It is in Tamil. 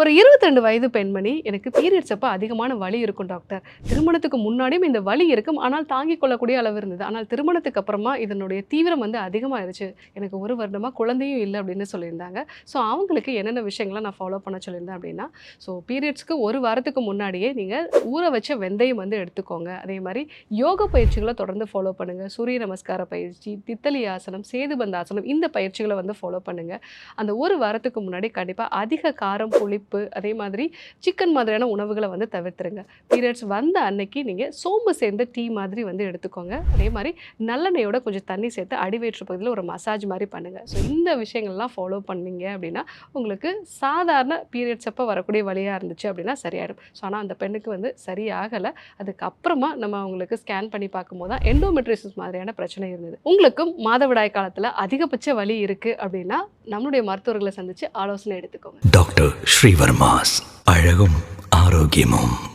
ஒரு 22 வயது பெண்மணி, எனக்கு பீரியட்ஸ் அப்போ அதிகமான வலி இருக்கும் டாக்டர். திருமணத்துக்கு முன்னாடியும் இந்த வலி இருக்கும். ஆனால் தாங்கிக் கொள்ளக்கூடிய அளவு இருந்தது. ஆனால் திருமணத்துக்கு அப்புறமா இதனுடைய தீவிரம் வந்து அதிகமாகிருச்சு எனக்கு ஒரு வருடமாக குழந்தையும் இல்லை அப்படின்னு சொல்லியிருந்தாங்க. ஸோ அவங்களுக்கு என்னென்ன விஷயங்களை நான் ஃபாலோ பண்ண சொல்லியிருந்தேன் அப்படின்னா, ஸோ பீரியட்ஸ்க்கு ஒரு வாரத்துக்கு முன்னாடியே நீங்கள் ஊற வச்ச வெந்தயம் வந்து எடுத்துக்கோங்க. அதே மாதிரி யோக பயிற்சிகளை தொடர்ந்து ஃபாலோ பண்ணுங்கள் சூரிய நமஸ்கார பயிற்சி, தித்தலி ஆசனம், சேதுபந்த ஆசனம் இந்த பயிற்சிகளை வந்து ஃபாலோ பண்ணுங்கள் அந்த ஒரு வாரத்துக்கு முன்னாடி கண்டிப்பாக அதிக காரம், புளி புளிப்பு அதே மாதிரி சிக்கன் மாதிரியான உணவுகளை வந்து தவிர்த்துருங்க. பீரியட்ஸ் வந்த அன்னைக்கு நீங்கள் சோம்பு சேர்ந்த டீ மாதிரி வந்து எடுத்துக்கோங்க. அதே மாதிரி நல்லெண்ணெயோட கொஞ்சம் தண்ணி சேர்த்து அடிவயிற்று பகுதியில் ஒரு மசாஜ் மாதிரி பண்ணுங்கள் ஸோ இந்த விஷயங்கள்லாம் ஃபாலோ பண்ணீங்க அப்படின்னா, உங்களுக்கு சாதாரண பீரியட்ஸ் அப்போ வரக்கூடிய வழியாக இருந்துச்சு அப்படின்னா சரியாயிடும். ஸோ ஆனால் அந்த பெண்ணுக்கு வந்து சரியாகலை அதுக்கப்புறமா நம்ம அவங்களுக்கு ஸ்கேன் பண்ணி பார்க்கும்போது தான் எண்டோமெட்ரிசிஸ் மாதிரியான பிரச்சனை இருந்தது. உங்களுக்கும் மாதவிடாய் காலத்தில் அதிகபட்ச வலி இருக்குது அப்படின்னா, நம்மளுடைய மருத்துவர்களை சந்திச்சு ஆலோசனை எடுத்துக்கோங்க. டாக்டர் ஸ்ரீவர்மாஸ் அழகும் ஆரோக்கியமும்